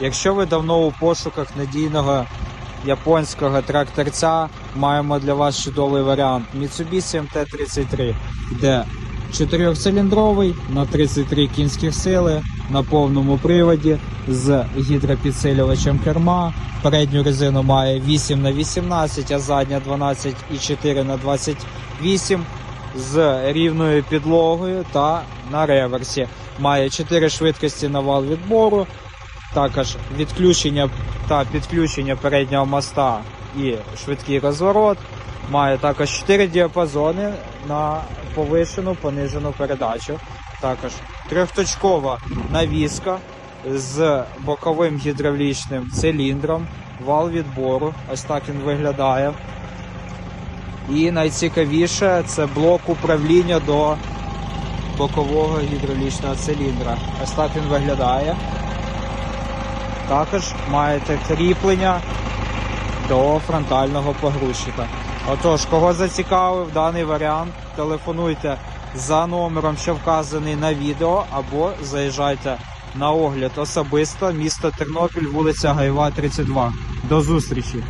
Якщо ви давно у пошуках надійного японського тракторця, маємо для вас чудовий варіант Mitsubishi MT-33, де 4-циліндровий на 33 кінських сили на повному приводі з гідропідсилювачем керма. Передню резину має 8 на 18, а задня 12,4 на 28 з рівною підлогою та на реверсі. Має 4 швидкості на вал відбору, також відключення та підключення переднього моста і швидкий розворот. Має також 4 діапазони на повишену, понижену передачу. Також трьохточкова навіска з боковим гідравлічним циліндром, вал відбору. Ось так він виглядає. І найцікавіше це блок управління до бокового гідравлічного циліндра. Ось так він виглядає. Також маєте кріплення до фронтального погрузчика. Отож, кого зацікавив даний варіант, телефонуйте за номером, що вказаний на відео, або заїжджайте на огляд особисто, місто Тернопіль, вулиця Гайва, 32. До зустрічі!